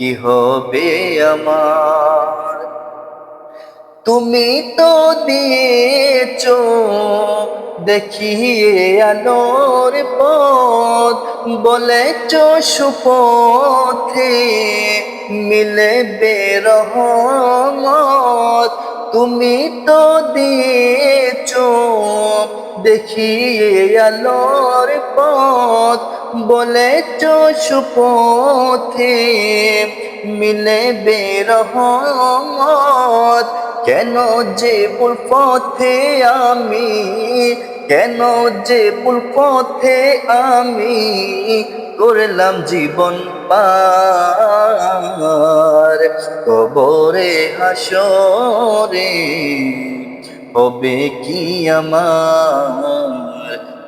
কি হবে আমার? তুমি তো দিয়েছ দেখিয়ে আলোর পথ, বলেছ সুপথে মিলে বেরহমত। তুমি তো দিয়েছ দেখিয়ে আলোর পথ বলেছ সুপথে মিলে বেরহমত। কেন যে পথে আমি, কেন যে পথে আমি করলাম জীবন পার। কবরে হাসরে হবে কি আমার?